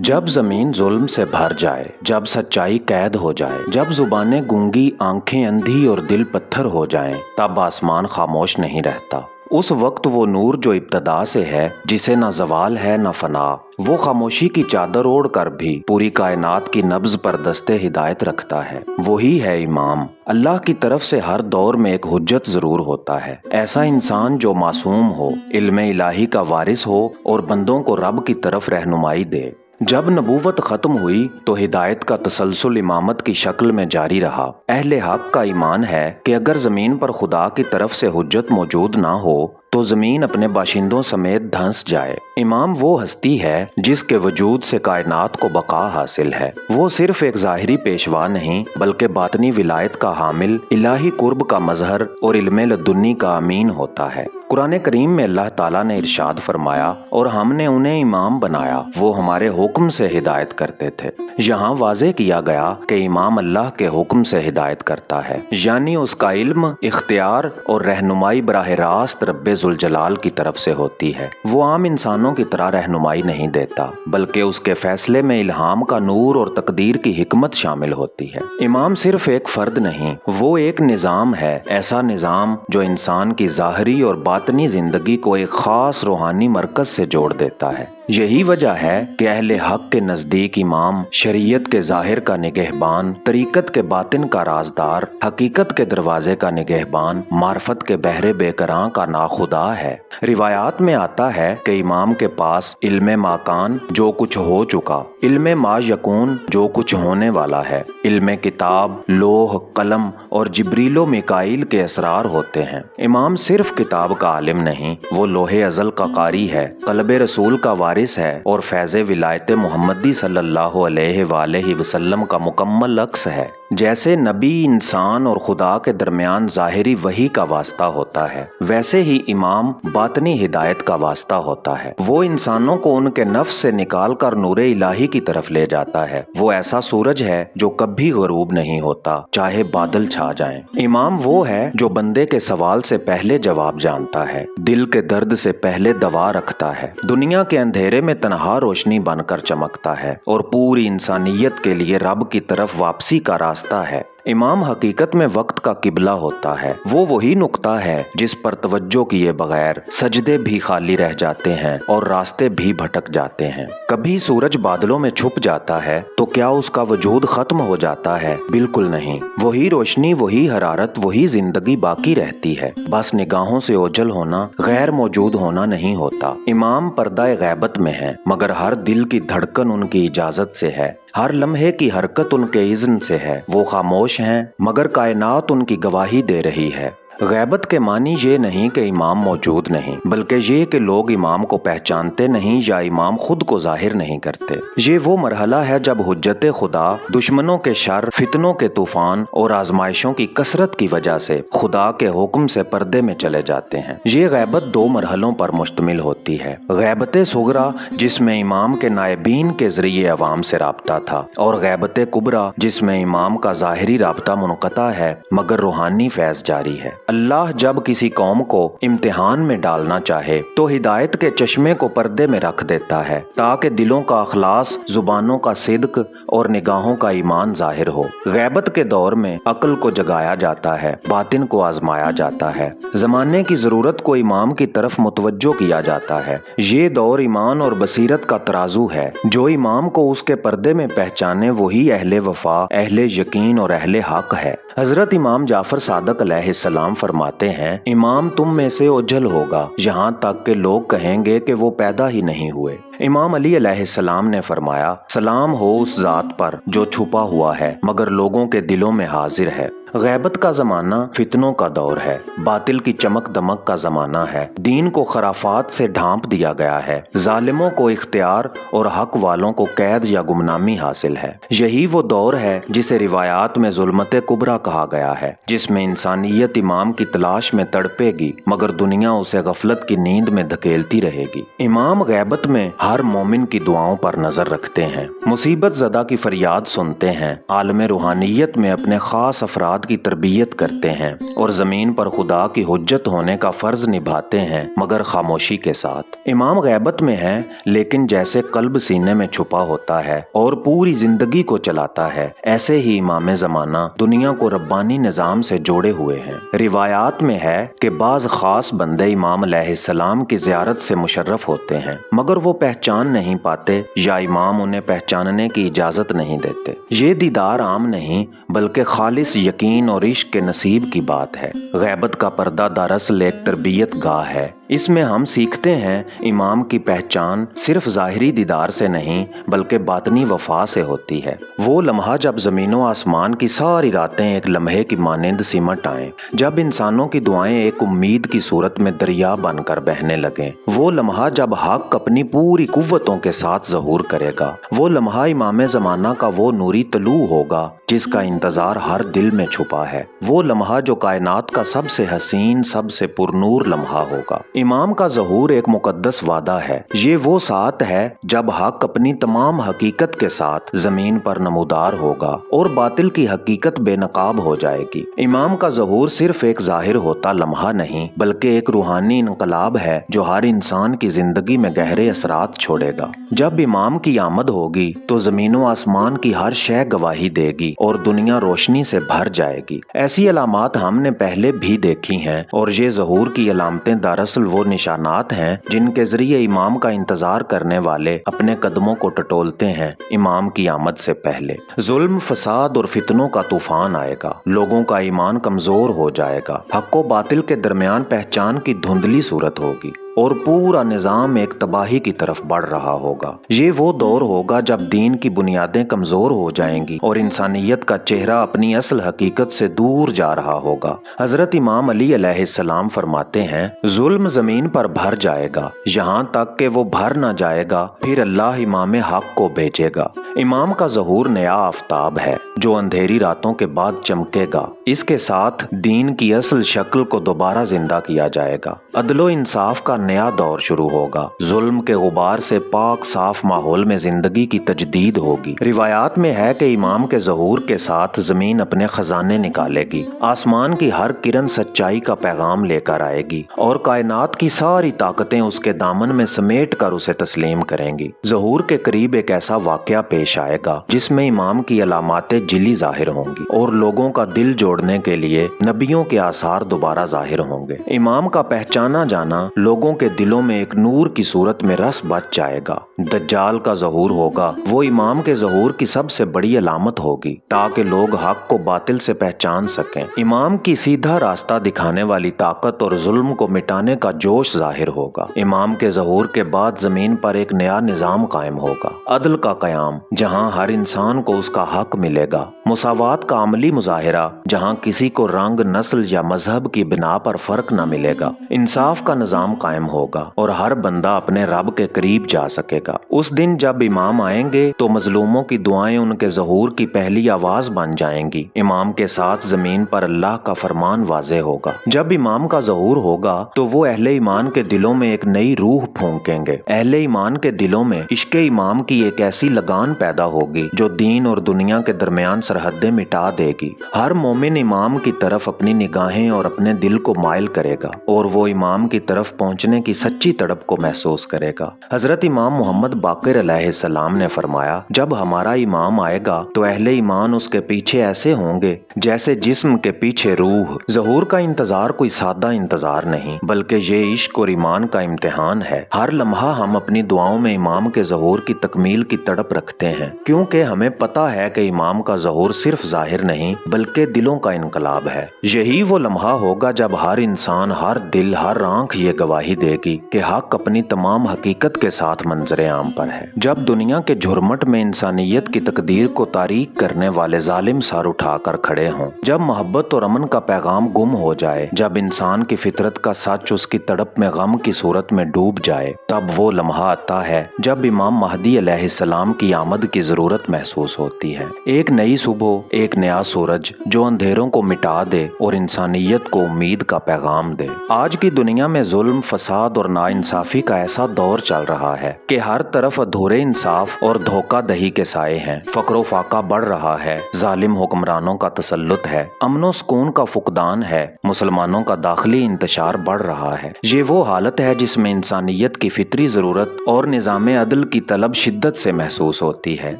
جب زمین ظلم سے بھر جائے، جب سچائی قید ہو جائے، جب زبانیں گونگی، آنکھیں اندھی اور دل پتھر ہو جائیں، تب آسمان خاموش نہیں رہتا۔ اس وقت وہ نور جو ابتدا سے ہے، جسے نہ زوال ہے نہ فنا، وہ خاموشی کی چادر اوڑ کر بھی پوری کائنات کی نبز پر دستے ہدایت رکھتا ہے۔ وہی ہے امام۔ اللہ کی طرف سے ہر دور میں ایک حجت ضرور ہوتا ہے۔ ایسا انسان جو معصوم ہو، علم الہی کا وارث ہو اور بندوں کو رب کی طرف رہنمائی دے۔ جب نبوت ختم ہوئی تو ہدایت کا تسلسل امامت کی شکل میں جاری رہا۔ اہل حق کا ایمان ہے کہ اگر زمین پر خدا کی طرف سے حجت موجود نہ ہو تو زمین اپنے باشندوں سمیت دھنس جائے۔ امام وہ ہستی ہے جس کے وجود سے کائنات کو بقا حاصل ہے۔ وہ صرف ایک ظاہری پیشوا نہیں، بلکہ باطنی ولایت کا حامل، الہی قرب کا مظہر اور علم لدنی کا امین ہوتا ہے۔ قرآن کریم میں اللہ تعالیٰ نے ارشاد فرمایا اور ہم نے انہیں امام بنایا۔ وہ ہمارے حکم سے ہدایت کرتے تھے۔ یہاں واضح کیا گیا کہ امام اللہ کے حکم سے ہدایت کرتا ہے۔ یعنی اس کا علم، اختیار اور رہنمائی براہ راست رب ذوالجلال کی طرف سے ہوتی ہے۔ وہ عام انسانوں کی طرح رہنمائی نہیں دیتا، بلکہ اس کے فیصلے میں الہام کا نور اور تقدیر کی حکمت شامل ہوتی ہے۔ امام صرف ایک فرد نہیں، وہ ایک نظام ہے، ایسا نظام جو انسان کی ظاہری اور باطنی زندگی کو ایک خاص روحانی مرکز سے جوڑ دیتا ہے۔ یہی وجہ ہے کہ اہل حق کے نزدیک امام شریعت کے ظاہر کا نگہبان، طریقت کے باطن کا رازدار، حقیقت کے دروازے کا نگہبان، معرفت کے بہرے بے کراں کا ناخدا ہے۔ روایات میں آتا ہے کہ امام کے پاس علم ماکان جو کچھ ہو چکا، علم ما یکون جو کچھ ہونے والا ہے۔ علم کتاب، لوح، قلم اور جبریل و مکائل کے اسرار ہوتے ہیں۔ امام صرف کتاب کا عالم نہیں، وہ لوہے ازل کا قاری ہے، قلب رسول کا وارث ہے اور فیض ولایت محمدی صلی اللہ علیہ وآلہ وسلم کا مکمل عکس ہے۔ جیسے نبی انسان اور خدا کے درمیان ظاہری وہی کا واسطہ ہوتا ہے، ویسے ہی امام باطنی ہدایت کا واسطہ ہوتا ہے۔ وہ انسانوں کو ان کے نفس سے نکال کر نور الہی کی طرف لے جاتا ہے۔ وہ ایسا سورج ہے جو کبھی غروب نہیں ہوتا، چاہے بادل چھا جائیں۔ امام وہ ہے جو بندے کے سوال سے پہلے جواب جانتا ہے، دل کے درد سے پہلے دوا رکھتا ہے۔ دنیا کے اندھیرے میں تنہا روشنی بن کر چمکتا ہے اور پوری انسانیت کے لیے رب کی طرف واپسی کا راستہ ہے۔ امام حقیقت میں وقت کا قبلہ ہوتا ہے۔ وہ وہی نقطہ ہے جس پر توجہ کیے بغیر سجدے بھی خالی رہ جاتے ہیں اور راستے بھی بھٹک جاتے ہیں۔ کبھی سورج بادلوں میں چھپ جاتا ہے تو کیا اس کا وجود ختم ہو جاتا ہے؟ بالکل نہیں۔ وہی روشنی، وہی حرارت، وہی زندگی باقی رہتی ہے۔ بس نگاہوں سے اوجل ہونا، غیر موجود ہونا نہیں ہوتا۔ امام پردہ غیبت میں ہے مگر ہر دل کی دھڑکن ان کی اجازت سے ہے۔ ہر لمحے کی حرکت ان کے اذن سے ہے۔ وہ خاموش ہیں مگر کائنات ان کی گواہی دے رہی ہے۔ غیبت کے معنی یہ نہیں کہ امام موجود نہیں، بلکہ یہ کہ لوگ امام کو پہچانتے نہیں یا امام خود کو ظاہر نہیں کرتے۔ یہ وہ مرحلہ ہے جب حجت خدا دشمنوں کے شر، فتنوں کے طوفان اور آزمائشوں کی کثرت کی وجہ سے خدا کے حکم سے پردے میں چلے جاتے ہیں۔ یہ غیبت دو مرحلوں پر مشتمل ہوتی ہے۔ غیبت سغرا جس میں امام کے نائبین کے ذریعے عوام سے رابطہ تھا، اور غیبت کبرا جس میں امام کا ظاہری رابطہ منقطع ہے مگر روحانی فیض جاری ہے۔ اللہ جب کسی قوم کو امتحان میں ڈالنا چاہے تو ہدایت کے چشمے کو پردے میں رکھ دیتا ہے تاکہ دلوں کا اخلاص، زبانوں کا صدق اور نگاہوں کا ایمان ظاہر ہو۔ غیبت کے دور میں عقل کو جگایا جاتا ہے، باطن کو آزمایا جاتا ہے۔ زمانے کی ضرورت کو امام کی طرف متوجہ کیا جاتا ہے۔ یہ دور ایمان اور بصیرت کا ترازو ہے۔ جو امام کو اس کے پردے میں پہچانے، وہی اہل وفا، اہل یقین اور اہل حق ہے۔ حضرت امام جعفر صادق علیہ السلام فرماتے ہیں، امام تم میں سے اوجھل ہوگا۔ یہاں تک کہ لوگ کہیں گے کہ وہ پیدا ہی نہیں ہوئے۔ امام علی علیہ السلام نے فرمایا، سلام ہو اس ذات پر جو چھپا ہوا ہے، مگر لوگوں کے دلوں میں حاضر ہے۔ غیبت کا زمانہ فتنوں کا دور ہے۔ باطل کی چمک دمک کا زمانہ ہے۔ دین کو خرافات سے ڈھانپ دیا گیا ہے۔ ظالموں کو اختیار اور حق والوں کو قید یا گمنامی حاصل ہے۔ یہی وہ دور ہے جسے روایات میں ظلمت کبرا کہا گیا ہے، جس میں انسانیت امام کی تلاش میں تڑپے گی، مگر دنیا اسے غفلت کی نیند میں دھکیلتی رہے گی۔ امام غیبت میں ہر مومن کی دعاؤں پر نظر رکھتے ہیں۔ مصیبت زدہ کی فریاد سنتے ہیں۔ عالم روحانیت میں اپنے خاص افراد افراد کی تربیت کرتے ہیں اور زمین پر خدا کی حجت ہونے کا فرض نبھاتے ہیں مگر خاموشی کے ساتھ۔ امام غیبت میں ہے، لیکن جیسے قلب سینے میں چھپا ہوتا ہے اور پوری زندگی کو چلاتا ہے، ایسے ہی امام زمانہ دنیا کو ربانی نظام سے جوڑے ہوئے ہیں۔ روایات میں ہے کہ بعض خاص بندے امام علیہ السلام کی زیارت سے مشرف ہوتے ہیں، مگر وہ پہچان نہیں پاتے یا امام انہیں پہچاننے کی اجازت نہیں دیتے۔ یہ دیدار عام نہیں، بلکہ خالص یقین اور عشق کے نصیب کی بات ہے۔ غیبت کا پردہ دراصل ایک تربیت گاہ ہے۔ اس میں ہم سیکھتے ہیں امام کی پہچان صرف ظاہری دیدار سے نہیں بلکہ باطنی وفا سے ہوتی ہے۔ وہ لمحہ جب زمین و آسمان کی ساری راتیں ایک لمحے کی مانند سمٹ آئیں، جب انسانوں کی دعائیں ایک امید کی صورت میں دریا بن کر بہنے لگیں، وہ لمحہ جب حق اپنی پوری قوتوں کے ساتھ ظہور کرے گا، وہ لمحہ امام زمانہ کا وہ نوری طلوع ہوگا جس کا انتظار ہر دل میں چھپا ہے۔ وہ لمحہ جو کائنات کا سب سے حسین، سب سے پرنور لمحہ ہوگا۔ امام کا ظہور ایک مقدس وعدہ ہے۔ یہ وہ ساتھ ہے جب حق اپنی تمام حقیقت کے ساتھ زمین پر نمودار ہوگا اور باطل کی حقیقت بے نقاب ہو جائے گی۔ امام کا ظہور صرف ایک ظاہر ہوتا لمحہ نہیں، بلکہ ایک روحانی انقلاب ہے جو ہر انسان کی زندگی میں گہرے اثرات چھوڑے گا۔ جب امام کی آمد ہوگی تو زمین و آسمان کی ہر شے گواہی دے گی اور دنیا روشنی سے بھر جائے گی۔ ایسی علامات ہم نے پہلے بھی دیکھی ہیں اور یہ ظہور کی علامتیں دراصل وہ نشانات ہیں جن کے ذریعے امام کا انتظار کرنے والے اپنے قدموں کو ٹٹولتے ہیں امام کی آمد سے پہلے۔ ظلم، فساد اور فتنوں کا طوفان آئے گا۔ لوگوں کا ایمان کمزور ہو جائے گا۔ حق و باطل کے درمیان پہچان کی دھندلی صورت ہوگی۔ اور پورا نظام ایک تباہی کی طرف بڑھ رہا ہوگا۔ یہ وہ دور ہوگا جب دین کی بنیادیں کمزور ہو جائیں گی اور انسانیت کا چہرہ اپنی اصل حقیقت سے دور جا رہا ہوگا۔ حضرت امام علی علیہ السلام فرماتے ہیں، ظلم زمین پر بھر جائے گا، یہاں تک کہ وہ بھر نہ جائے گا، پھر اللہ امام حق کو بھیجے گا۔ امام کا ظہور نیا آفتاب ہے، جو اندھیری راتوں کے بعد چمکے گا۔ اس کے ساتھ دین کی اصل شکل کو دوبارہ زندہ کیا جائے گا۔ عدل و انصاف کا نیا دور شروع ہوگا۔ ظلم کے غبار سے پاک صاف ماحول میں زندگی کی تجدید ہوگی۔ روایات میں ہے کہ امام کے ظہور کے ساتھ زمین اپنے خزانے نکالے گی۔ آسمان کی ہر کرن سچائی کا پیغام لے کر آئے گی اور کائنات کی ساری طاقتیں اس کے دامن میں سمیٹ کر اسے تسلیم کریں گی۔ ظہور کے قریب ایک ایسا واقعہ پیش آئے گا جس میں امام کی علامات جلی ظاہر ہوں گی اور لوگوں کا دل جوڑنے کے لیے نبیوں کے آثار دوبارہ ظاہر ہوں گے۔ امام کا پہچانا جانا لوگوں کے دلوں میں ایک نور کی صورت میں رس بچ جائے گا۔ دجال کا ظہور ہوگا۔ وہ امام کے ظہور کی سب سے بڑی علامت ہوگی تاکہ لوگ حق کو باطل سے پہچان سکیں۔ امام کی سیدھا راستہ دکھانے والی طاقت اور ظلم کو مٹانے کا جوش ظاہر ہوگا۔ امام کے ظہور کے بعد زمین پر ایک نیا نظام قائم ہوگا۔ عدل کا قیام، جہاں ہر انسان کو اس کا حق ملے گا۔ مساوات کا عملی مظاہرہ، جہاں کسی کو رنگ، نسل یا مذہب کی بنا پر فرق نہ ملے گا۔ انصاف کا نظام قائم قائم ہوگا اور ہر بندہ اپنے رب کے قریب جا سکے گا۔ اس دن جب امام آئیں گے تو مظلوموں کی دعائیں ان کے ظہور کی پہلی آواز بن جائیں گی۔ امام کے ساتھ زمین پر اللہ کا فرمان واضح ہوگا۔ جب امام کا ظہور ہوگا تو وہ اہل ایمان کے دلوں میں ایک نئی روح پھونکیں گے۔ اہل ایمان کے دلوں میں عشق امام کی ایک ایسی لگان پیدا ہوگی جو دین اور دنیا کے درمیان سرحدیں مٹا دے گی۔ ہر مومن امام کی طرف اپنی نگاہیں اور اپنے دل کو مائل کرے گا اور وہ امام کی طرف پہنچنے کی سچی تڑپ کو محسوس کرے گا۔ حضرت امام محمد باقر علیہ السلام نے فرمایا، جب ہمارا امام آئے گا تو اہل ایمان اس کے پیچھے ایسے ہوں گے جیسے جسم کے پیچھے روح۔ ظہور کا انتظار کوئی سادہ انتظار نہیں، بلکہ یہ عشق اور ایمان کا امتحان ہے۔ ہر لمحہ ہم اپنی دعاؤں میں امام کے ظہور کی تکمیل کی تڑپ رکھتے ہیں، کیونکہ ہمیں پتا ہے کہ امام کا ظہور صرف ظاہر نہیں، بلکہ دلوں کا انقلاب ہے۔ یہی وہ لمحہ ہوگا جب ہر انسان، ہر دل، ہر آنکھ یہ گواہی دے گی کہ حق اپنی تمام حقیقت کے ساتھ منظر عام پر ہے۔ جب دنیا کے جھرمٹ میں انسانیت کی تقدیر کو تاریخ کرنے والے ظالم سار اٹھا کر کھڑے ہوں، جب محبت اور امن کا پیغام گم ہو جائے، جب انسان کی فطرت کا سچ اس کی تڑپ میں غم کی صورت میں ڈوب جائے، تب وہ لمحہ آتا ہے جب امام مہدی علیہ السلام کی آمد کی ضرورت محسوس ہوتی ہے۔ ایک نئی صبح، ایک نیا سورج جو اندھیروں کو مٹا دے اور انسانیت کو امید کا پیغام دے۔ آج کی دنیا میں ظلم، فساد فساد اور ناانصافی کا ایسا دور چل رہا ہے کہ ہر طرف ادھورے انصاف اور دھوکہ دہی کے سائے ہیں۔ فقر و فاقہ بڑھ رہا ہے۔ ظالم حکمرانوں کا تسلط ہے۔ امن و سکون کا فقدان ہے۔ مسلمانوں کا داخلی انتشار بڑھ رہا ہے۔ یہ وہ حالت ہے جس میں انسانیت کی فطری ضرورت اور نظام عدل کی طلب شدت سے محسوس ہوتی ہے۔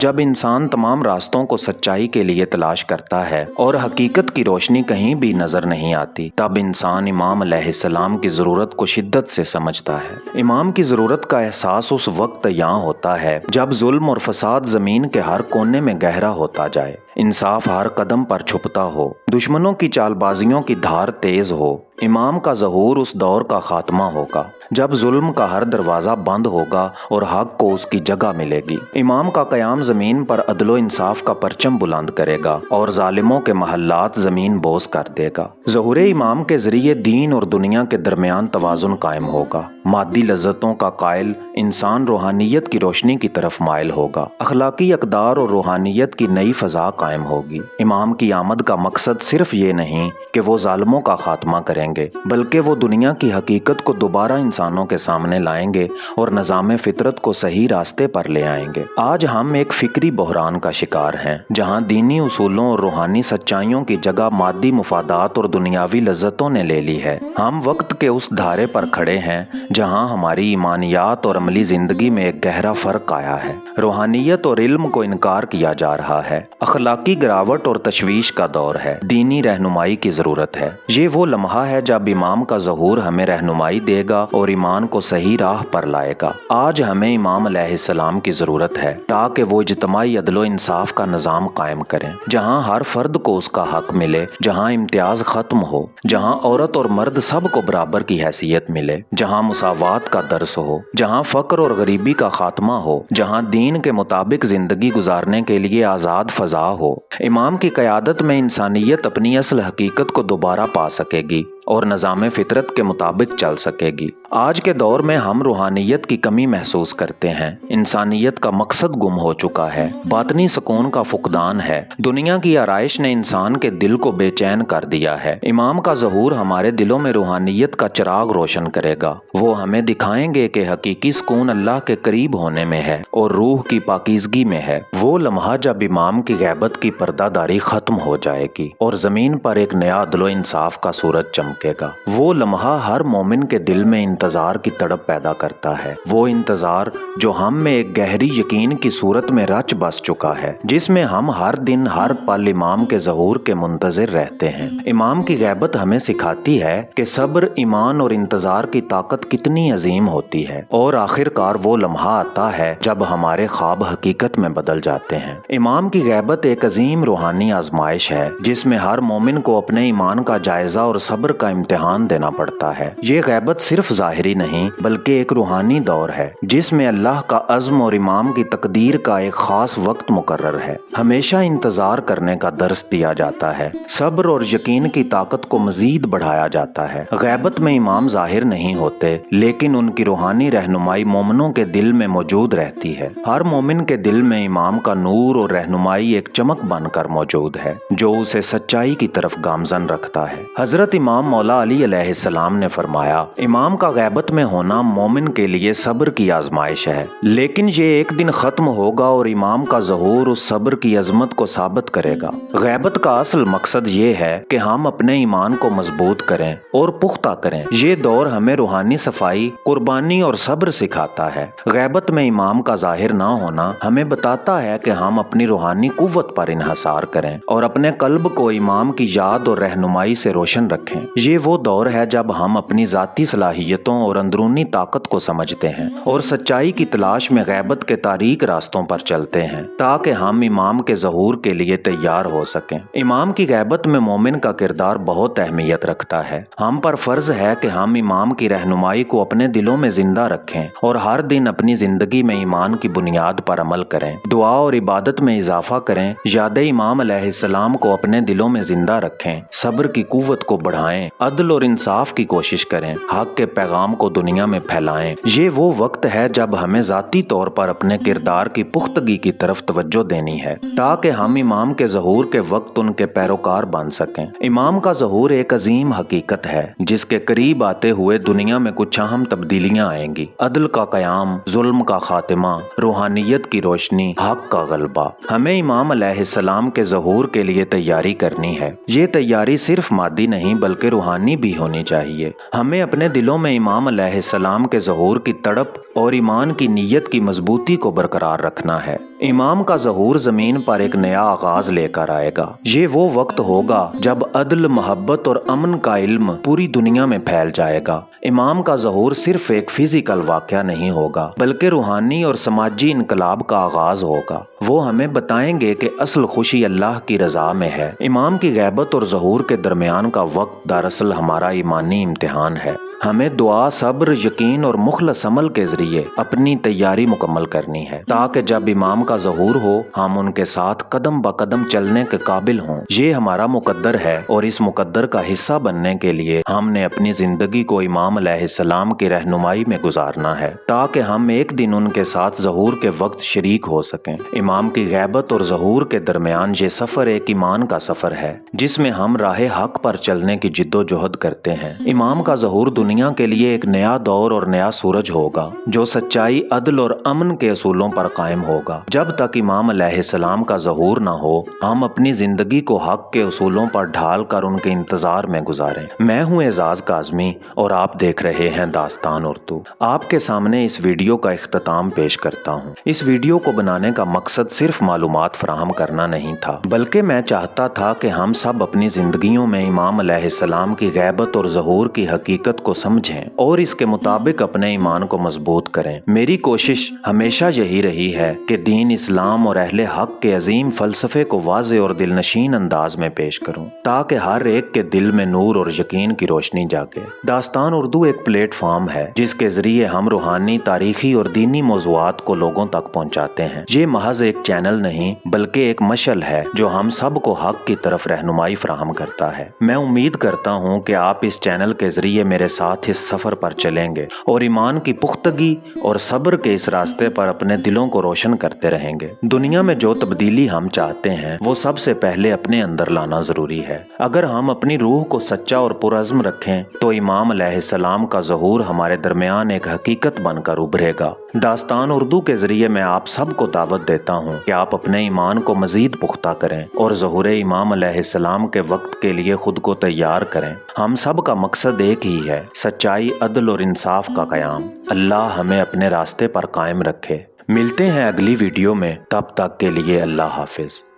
جب انسان تمام راستوں کو سچائی کے لیے تلاش کرتا ہے اور حقیقت کی روشنی کہیں بھی نظر نہیں آتی، تب انسان امام علیہ السلام کی ضرورت کو شدت سے سمجھتا ہے۔ امام کی ضرورت کا احساس اس وقت یہاں ہوتا ہے جب ظلم اور فساد زمین کے ہر کونے میں گہرا ہوتا جائے۔ انصاف ہر قدم پر چھپتا ہو۔ دشمنوں کی چال بازیوں کی دھار تیز ہو۔ امام کا ظہور اس دور کا خاتمہ ہوگا، جب ظلم کا ہر دروازہ بند ہوگا اور حق کو اس کی جگہ ملے گی۔ امام کا قیام زمین پر عدل و انصاف کا پرچم بلند کرے گا اور ظالموں کے محلات زمین بوس کر دے گا۔ ظہور امام کے ذریعے دین اور دنیا کے درمیان توازن قائم ہوگا۔ مادی لذتوں کا قائل انسان روحانیت کی روشنی کی طرف مائل ہوگا۔ اخلاقی اقدار اور روحانیت کی نئی فضا قائم ہوگی۔ امام کی آمد کا مقصد صرف یہ نہیں کہ وہ ظالموں کا خاتمہ کریں گے، بلکہ وہ دنیا کی حقیقت کو دوبارہ انسانوں کے سامنے لائیں گے اور نظام فطرت کو صحیح راستے پر لے آئیں گے۔ آج ہم ایک فکری بحران کا شکار ہیں، جہاں دینی اصولوں اور روحانی سچائیوں کی جگہ مادی مفادات اور دنیاوی لذتوں نے لے لی ہے۔ ہم وقت کے اس دھارے پر کھڑے ہیں جہاں ہماری ایمانیات اور عملی زندگی میں ایک گہرا فرق آیا ہے۔ روحانیت اور علم کو انکار کیا جا رہا ہے۔ اخلاقی گراوٹ اور تشویش کا دور ہے۔ دینی رہنمائی کی ضرورت ہے۔ یہ وہ لمحہ ہے جب امام کا ظہور ہمیں رہنمائی دے گا اور ایمان کو صحیح راہ پر لائے گا۔ آج ہمیں امام علیہ السلام کی ضرورت ہے تاکہ وہ اجتماعی عدل و انصاف کا نظام قائم کریں۔ جہاں ہر فرد کو اس کا حق ملے، جہاں امتیاز ختم ہو، جہاں عورت اور مرد سب کو برابر کی حیثیت ملے، جہاں مساوات کا درس ہو، جہاں فقر اور غریبی کا خاتمہ ہو، جہاں دین کے مطابق زندگی گزارنے کے لیے آزاد فضا ہو۔ امام کی قیادت میں انسانیت اپنی اصل حقیقت کو دوبارہ پا سکے گی۔ اور نظام فطرت کے مطابق چل سکے گی۔ آج کے دور میں ہم روحانیت کی کمی محسوس کرتے ہیں۔ انسانیت کا مقصد گم ہو چکا ہے۔ باطنی سکون کا فقدان ہے۔ دنیا کی آرائش نے انسان کے دل کو بے چین کر دیا ہے۔ امام کا ظہور ہمارے دلوں میں روحانیت کا چراغ روشن کرے گا۔ وہ ہمیں دکھائیں گے کہ حقیقی سکون اللہ کے قریب ہونے میں ہے اور روح کی پاکیزگی میں ہے۔ وہ لمحہ جب امام کی غیبت کی پردہ داری ختم ہو جائے گی اور زمین پر ایک نیا عدل و انصاف کا سورج چمکے گا، وہ لمحہ ہر مومن کے دل میں انتظار کی تڑپ پیدا کرتا ہے۔ وہ انتظار جو ہم میں ایک گہری یقین کی صورت میں رچ بس چکا ہے، جس میں ہم ہر دن ہر پل امام کے ظہور کے منتظر رہتے ہیں۔ امام کی غیبت ہمیں سکھاتی ہے کہ صبر، ایمان اور انتظار کی طاقت کتنی عظیم ہوتی ہے۔ اور آخر کار وہ لمحہ آتا ہے جب ہمارے خواب حقیقت میں بدل جاتے ہیں۔ امام کی غیبت ایک عظیم روحانی آزمائش ہے، جس میں ہر مومن کو اپنے ایمان کا جائزہ اور صبر کا امتحان دینا پڑتا ہے۔ یہ غیبت صرف ظاہری نہیں، بلکہ ایک روحانی دور ہے، جس میں اللہ کا عزم اور امام کی تقدیر کا ایک خاص وقت مقرر ہے۔ ہمیشہ انتظار کرنے کا درس دیا جاتا ہے۔ صبر اور یقین کی طاقت کو مزید بڑھایا جاتا ہے۔ غیبت میں امام ظاہر نہیں ہوتے، لیکن ان کی روحانی رہنمائی مومنوں کے دل میں موجود رہتی ہے۔ ہر مومن کے دل میں امام کا نور اور رہنمائی ایک چمک بن کر موجود ہے، جو اسے سچائی کی طرف گامزن رکھتا ہے۔ حضرت امام مولا علی علیہ السلام نے فرمایا، امام کا غیبت میں ہونا مومن کے لیے صبر کی آزمائش ہے، لیکن یہ ایک دن ختم ہوگا اور امام کا ظہور اس صبر کی عظمت کو ثابت کرے گا۔ غیبت کا اصل مقصد یہ ہے کہ ہم اپنے ایمان کو مضبوط کریں اور پختہ کریں۔ یہ دور ہمیں روحانی صفائی، قربانی اور صبر سکھاتا ہے۔ غیبت میں امام کا ظاہر نہ ہونا ہمیں بتاتا ہے کہ ہم اپنی روحانی قوت پر انحصار کریں اور اپنے قلب کو امام کی یاد اور رہنمائی سے روشن رکھیں۔ یہ وہ دور ہے جب ہم اپنی ذاتی صلاحیتوں اور اندرونی طاقت کو سمجھتے ہیں اور سچائی کی تلاش میں غیبت کے تاریک راستوں پر چلتے ہیں تاکہ ہم امام کے ظہور کے لیے تیار ہو سکیں۔ امام کی غیبت میں مومن کا کردار بہت اہمیت رکھتا ہے۔ ہم پر فرض ہے کہ ہم امام کی رہنمائی کو اپنے دلوں میں زندہ رکھیں اور ہر دن اپنی زندگی میں ایمان کی بنیاد پر عمل کریں۔ دعا اور عبادت میں اضافہ کریں، یاد امام علیہ السلام کو اپنے دلوں میں زندہ رکھیں، صبر کی قوت کو بڑھائیں عدل اور انصاف کی کوشش کریں، حق کے پیغام کو دنیا میں پھیلائیں۔ یہ وہ وقت ہے جب ہمیں ذاتی طور پر اپنے کردار کی پختگی کی طرف توجہ دینی ہے، تاکہ ہم امام کے ظہور کے وقت ان کے پیروکار بن سکیں۔ امام کا ظہور ایک عظیم حقیقت ہے، جس کے قریب آتے ہوئے دنیا میں کچھ اہم تبدیلیاں آئیں گی۔ عدل کا قیام، ظلم کا خاتمہ، روحانیت کی روشنی، حق کا غلبہ۔ ہمیں امام علیہ السلام کے ظہور کے لیے تیاری کرنی ہے۔ یہ تیاری صرف مادی نہیں، بلکہ روحانی بھی ہونی چاہیے۔ ہمیں اپنے دلوں میں امام علیہ السلام کے ظہور کی تڑپ اور ایمان کی نیت کی مضبوطی کو برقرار رکھنا ہے۔ امام کا ظہور زمین پر ایک نیا آغاز لے کر آئے گا۔ یہ وہ وقت ہوگا جب عدل، محبت اور امن کا علم پوری دنیا میں پھیل جائے گا۔ امام کا ظہور صرف ایک فزیکل واقعہ نہیں ہوگا، بلکہ روحانی اور سماجی انقلاب کا آغاز ہوگا۔ وہ ہمیں بتائیں گے کہ اصل خوشی اللہ کی رضا میں ہے۔ امام کی غیبت اور ظہور کے درمیان کا وقت دراصل ہمارا ایمانی امتحان ہے۔ ہمیں دعا، صبر، یقین اور مخلص عمل کے ذریعے اپنی تیاری مکمل کرنی ہے۔ تاکہ جب امام کا ظہور ہو، ہم ان کے ساتھ قدم با قدم چلنے کے قابل ہوں۔ یہ ہمارا مقدر ہے اور اس مقدر کا حصہ بننے کے لیے ہم نے اپنی زندگی کو امام علیہ السلام کی رہنمائی میں گزارنا ہے۔ تاکہ ہم ایک دن ان کے ساتھ ظہور کے وقت شریک ہو سکیں۔ امام کی غیبت اور ظہور کے درمیان یہ سفر ایک ایمان کا سفر ہے، جس میں ہم راہ حق پر چلنے کی جد و جہد کرتے ہیں۔ امام کا ظہور دنیا دنیا کے لیے ایک نیا دور اور نیا سورج ہوگا، جو سچائی، عدل اور امن کے اصولوں پر قائم ہوگا۔ جب تک امام علیہ السلام کا ظہور نہ ہو، ہم اپنی زندگی کو حق کے اصولوں پر ڈھال کر ان کے انتظار میں گزاریں۔ میں ہوں اعزاز کاظمی اور آپ دیکھ رہے ہیں داستان اردو۔ آپ کے سامنے اس ویڈیو کا اختتام پیش کرتا ہوں۔ اس ویڈیو کو بنانے کا مقصد صرف معلومات فراہم کرنا نہیں تھا، بلکہ میں چاہتا تھا کہ ہم سب اپنی زندگیوں میں امام علیہ السلام کی غیبت اور ظہور کی حقیقت کو کو سمجھیں اور اس کے مطابق اپنے ایمان کو مضبوط کریں۔ میری کوشش ہمیشہ یہی رہی ہے کہ دین اسلام اور اہل حق کے عظیم فلسفے کو واضح اور دل نشین انداز میں پیش کروں، تاکہ ہر ایک کے دل میں نور اور یقین کی روشنی جاگے۔ داستان اردو ایک پلیٹ فارم ہے، جس کے ذریعے ہم روحانی، تاریخی اور دینی موضوعات کو لوگوں تک پہنچاتے ہیں۔ یہ محض ایک چینل نہیں، بلکہ ایک مشل ہے جو ہم سب کو حق کی طرف رہنمائی فراہم کرتا ہے۔ میں امید کرتا ہوں کہ آپ اس چینل کے ذریعے میرے ساتھ ساتھ اس سفر پر چلیں گے اور ایمان کی پختگی اور صبر کے اس راستے پر اپنے دلوں کو روشن کرتے رہیں گے۔ دنیا میں جو تبدیلی ہم چاہتے ہیں، وہ سب سے پہلے اپنے اندر لانا ضروری ہے۔ اگر ہم اپنی روح کو سچا اور پرعزم رکھیں، تو امام علیہ السلام کا ظہور ہمارے درمیان ایک حقیقت بن کر ابھرے گا۔ داستان اردو کے ذریعے میں آپ سب کو دعوت دیتا ہوں کہ آپ اپنے ایمان کو مزید پختہ کریں اور ظہور امام علیہ السلام کے وقت کے لیے خود کو تیار کریں۔ ہم سب کا مقصد ایک ہی ہے۔ سچائی، عدل اور انصاف کا قیام۔ اللہ ہمیں اپنے راستے پر قائم رکھے۔ ملتے ہیں اگلی ویڈیو میں۔ تب تک کے لیے اللہ حافظ۔